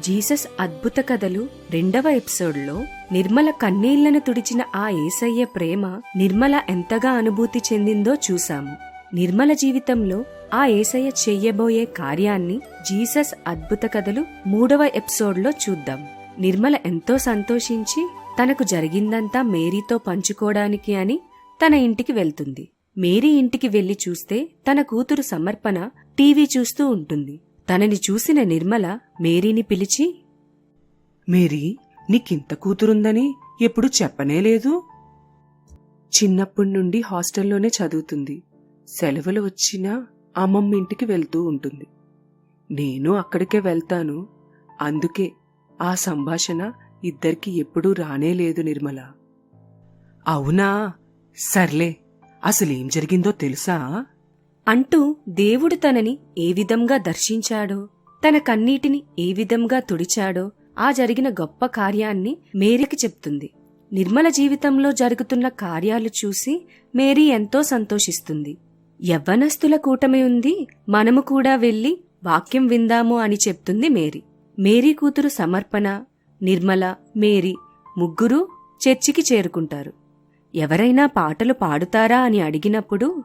Jesus అద్భుత కథలు రెండవ ఎపిసోడ్లో నిర్మల కన్నీళ్ళను తుడిచిన ఆ ఏసయ్య ప్రేమ నిర్మల ఎంతగా అనుభూతి చెందిందో చూశాము. నిర్మల జీవితంలో ఆ ఏసయ్య చెయ్యబోయే కార్యాన్ని జీసస్ అద్భుత కథలు మూడవ ఎపిసోడ్లో చూద్దాం. నిర్మల ఎంతో సంతోషించి తనకు జరిగిందంతా మేరీతో పంచుకోవడానికి అని తన ఇంటికి వెళ్తుంది. మేరీ ఇంటికి వెళ్ళి చూస్తే తన కూతురు సమర్పణ టీవీ చూస్తూ ఉంటుంది. తనని చూసిన నిర్మల మేరీని పిలిచి మేరీ నీకింత కూతురుందని ఎప్పుడు చెప్పనే లేదు. చిన్నప్పటి నుండి హాస్టల్లోనే చదువుతుంది. సెలవులు వచ్చినా అమ్మమ్మ ఇంటికి వెళ్తూ ఉంటుంది. నేను అక్కడికే వెళ్తాను. అందుకే ఆ సంభాషణ ఇద్దరికి ఎప్పుడూ రానే లేదు నిర్మల. అవునా? సర్లే అసలేం జరిగిందో తెలుసా? అంటూ దేవుడు తనని ఏ విధంగా దర్శించాడో తన కన్నీటిని ఏ విధంగా తుడిచాడో ఆ జరిగిన గొప్ప కార్యాన్ని మేరీకి చెప్తుంది. నిర్మల జీవితంలో జరుగుతున్న కార్యాలు చూసి మేరీ ఎంతో సంతోషిస్తుంది. యవ్వనస్తుల కూటమి ఉంది మనము కూడా వెళ్ళి వాక్యం విందాము అని చెప్తుంది మేరీ. మేరీ కూతురు సమర్పణ నిర్మల మేరీ ముగ్గురూ చర్చికి చేరుకుంటారు. ఎవరైనా పాటలు పాడుతారా అని అడిగినప్పుడు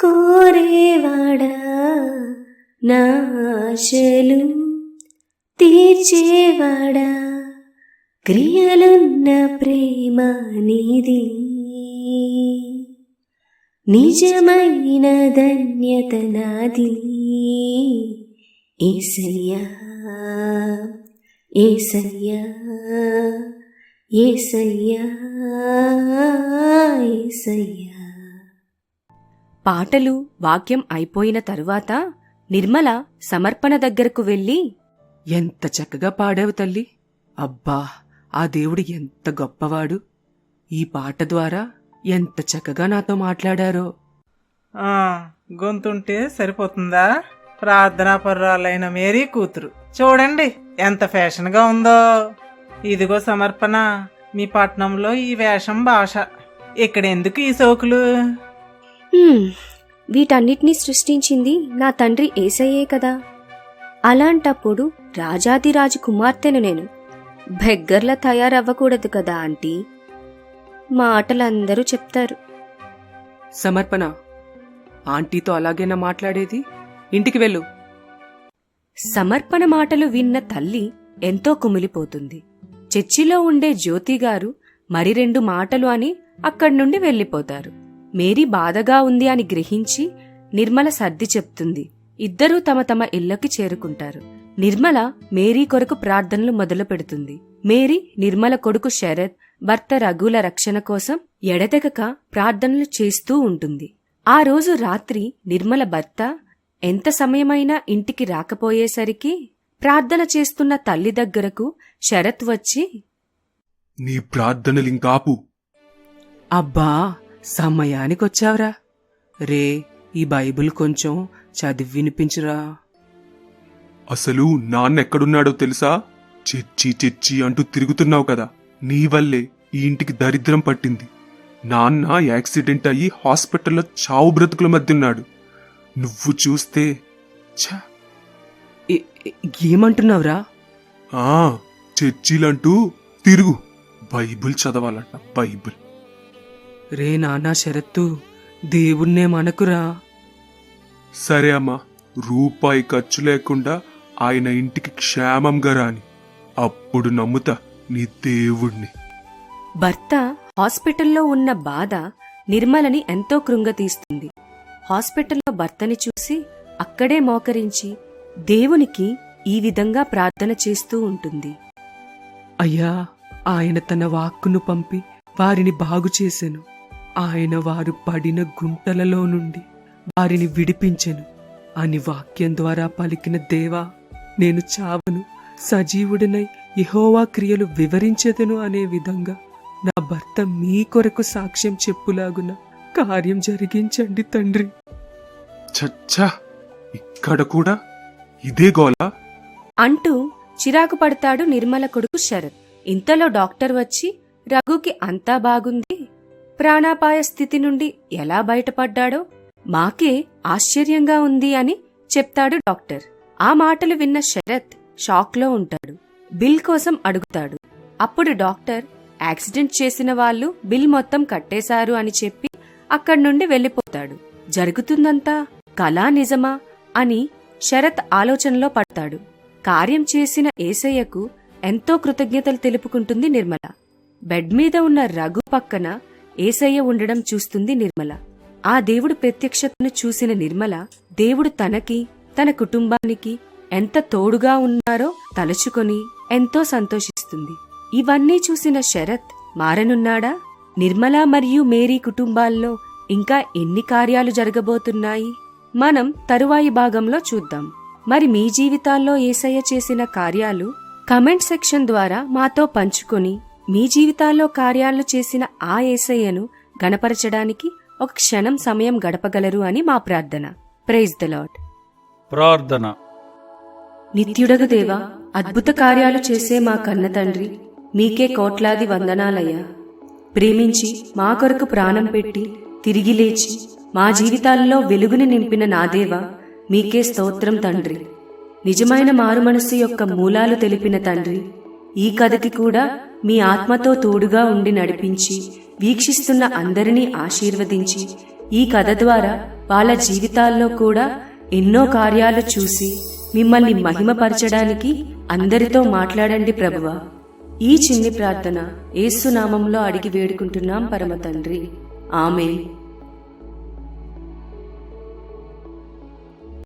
కోరేవాడా నా ఆశలు తీర్చేవాడా. క్రియలున్న ప్రేమ నీది. నిజమైన ధన్యత నాది. ఏసయ్యా ఏసయ్యా ఏసయ్యా ఏసయ్యా. పాటలు వాక్యం అయిపోయిన తరువాత నిర్మల సమర్పణ దగ్గరకు వెళ్ళి ఎంత చక్కగా పాడావు తల్లి. అబ్బా ఆ దేవుడు ఎంత గొప్పవాడు. ఈ పాట ద్వారా ఎంత చక్కగా నాతో మాట్లాడారో. ఆ, గొంతుంటే సరిపోతుందా? ప్రార్థనా పర్రాలైన మేరీ కూతురు. చూడండి ఎంత ఫ్యాషన్గా ఉందో. ఇదిగో సమర్పణ మీ పట్నంలో ఈ వేషం భాష. ఇక్కడ ఎందుకు ఈ సోకులు? "హ్మ్, వీటన్నిటినీ సృష్టించింది నా తండ్రి ఏసయ్యే కదా. అలాంటప్పుడు రాజాదిరాజు కుమార్తెను నేను బెగ్గర్లా తయారవ్వకూడదు కదా ఆంటీ? మాటలందరూ చెప్తారు. సమర్పణ. ఆంటీతో అలాగేనా మాట్లాడేది? ఇంటికి వెళ్ళు. సమర్పణ మాటలు విన్న తల్లి ఎంతో కుమిలిపోతుంది. చర్చిలో ఉండే జ్యోతిగారు మరి రెండు మాటలు అని అక్కడి నుండి వెళ్ళిపోతారు మేరీ బాధగా ఉంది అని గ్రహించి నిర్మల సర్ది చెప్తుంది. ఇద్దరూ తమ తమ ఇళ్ళకి చేరుకుంటారు. నిర్మల మేరీ కొరకు ప్రార్థనలు మొదలు పెడుతుంది. మేరీ నిర్మల కొడుకు శరత్ భర్త రఘుల రక్షణ కోసం ఎడతెగక ప్రార్థనలు చేస్తూ ఉంటుంది. ఆ రోజు రాత్రి నిర్మల భర్త ఎంత సమయమైనా ఇంటికి రాకపోయేసరికి ప్రార్థన చేస్తున్న తల్లి దగ్గరకు శరత్ వచ్చి నీ ప్రార్థనలింకాపు. అబ్బా సమయానికొచ్చావురా. రే ఈ బైబిల్ కొంచెం చదివి వినిపించురా. అసలు నాన్నెక్కడున్నాడో తెలుసా? చెచ్చి చెచ్చి అంటూ తిరుగుతున్నావు కదా. నీ వల్లే ఈ ఇంటికి దరిద్రం పట్టింది. నాన్న యాక్సిడెంట్ అయ్యి హాస్పిటల్లో చావు బ్రతుకుల మధ్య ఉన్నాడు నువ్వు చూస్తే ఏమంటున్నావురా? ఆ చర్చిలంటూ తిరుగు. Bible చదవాలంట Bible. రే నానా శరత్తు దేవుణ్ణే మనకురా. సరే అమ్మా రూపాయి ఖర్చు లేకుండా ఆయన ఇంటికి క్షేమంగా రాని. అప్పుడు నమ్ముతా నీ దేవుణ్ణి. భర్త హాస్పిటల్లో ఉన్న బాధ నిర్మలని ఎంతో కృంగతీస్తుంది. హాస్పిటల్లో భర్తని చూసి అక్కడే మోకరించి దేవునికి ఈ విధంగా ప్రార్థన చేస్తూ ఉంటుంది. అయ్యా ఆయన తన వాక్కును పంపి వారిని బాగు చేసెను. ఆయన వారు పడిన గుంటలలో నుండి వారిని విడిపించెను. అని వాక్యం ద్వారా పలికిన దేవా నేను చావను. సజీవుడినై యెహోవా క్రియలు వివరించెదను అనే విధంగా నా భర్త మీ కొరకు సాక్ష్యం చెప్పులాగున కార్యం జరిగించండి తండ్రి. చచ్చా ఇక్కడ కూడా ఇదే గోలా అంటూ చిరాకు పడతాడు నిర్మల కొడుకు శరత్. ఇంతలో డాక్టర్ వచ్చి రఘుకి అంతా బాగుంది. ప్రాణాపాయ స్థితి నుండి ఎలా బయటపడ్డాడో మాకే ఆశ్చర్యంగా ఉంది అని చెప్తాడు డాక్టర్. ఆ మాటలు విన్న శరత్ షాక్లో ఉంటాడు. బిల్ కోసం అడుగుతాడు. అప్పుడు డాక్టర్ యాక్సిడెంట్ చేసిన వాళ్ళు బిల్ మొత్తం కట్టేశారు అని చెప్పి అక్కడి నుండి వెళ్ళిపోతాడు. జరుగుతుందంతా కళా నిజమా? అని శరత్ ఆలోచనలో పడతాడు. కార్యం చేసిన ఏసయ్యకు ఎంతో కృతజ్ఞతలు తెలుపుకుంటుంది నిర్మల. బెడ్ మీద ఉన్న రఘు పక్కన ఏసయ్య ఉండడం చూస్తుంది నిర్మల. ఆ దేవుడు ప్రత్యక్షతను చూసిన నిర్మల దేవుడు తనకి తన కుటుంబానికి ఎంత తోడుగా ఉన్నారో తలుచుకొని ఎంతో సంతోషిస్తుంది. ఇవన్నీ చూసిన శరత్ మారనున్నాడా? నిర్మల మరియు మేరీ కుటుంబాల్లో ఇంకా ఎన్ని కార్యాలు జరగబోతున్నాయి? మనం తరువాయి భాగంలో చూద్దాం. మరి మీ జీవితాల్లో ఏసయ్య చేసిన కార్యాలు? కమెంట్ సెక్షన్ ద్వారా మాతో పంచుకొని మీ జీవితాల్లో కార్యాలు చేసిన ఆ ఏసయ్యను గణపరచడానికి ఒక క్షణం సమయం గడపగలరు అని మా ప్రార్థన. ప్రైజ్ ద లాడ్ ప్రార్థన. నిత్యుడగు దేవా అద్భుత కార్యాలు చేసే మా కన్న తండ్రి మీకే కోట్లాది వందనాలయ్యా. ప్రేమించి మా కొరకు ప్రాణం పెట్టి తిరిగి లేచి మా జీవితాల్లో వెలుగుని నింపిన నా దేవా మీకే స్తోత్రం తండ్రి. నిజమైన మారు మనస్సు యొక్క మూలాలు తెలిపిన తండ్రి ఈ కథకి కూడా మీ ఆత్మతో తోడుగా ఉండి నడిపించి వీక్షిస్తున్న అందరినీ ఆశీర్వదించి ఈ కథ ద్వారా వాళ్ళ జీవితాల్లో కూడా ఎన్నో కార్యాలు చూసి మిమ్మల్ని మహిమపరచడానికి అందరితో మాట్లాడండి ప్రభువా. ఈ చిన్ని ప్రార్థన ఏసునామంలో అడిగి వేడుకుంటున్నాం పరమ తండ్రి ఆమె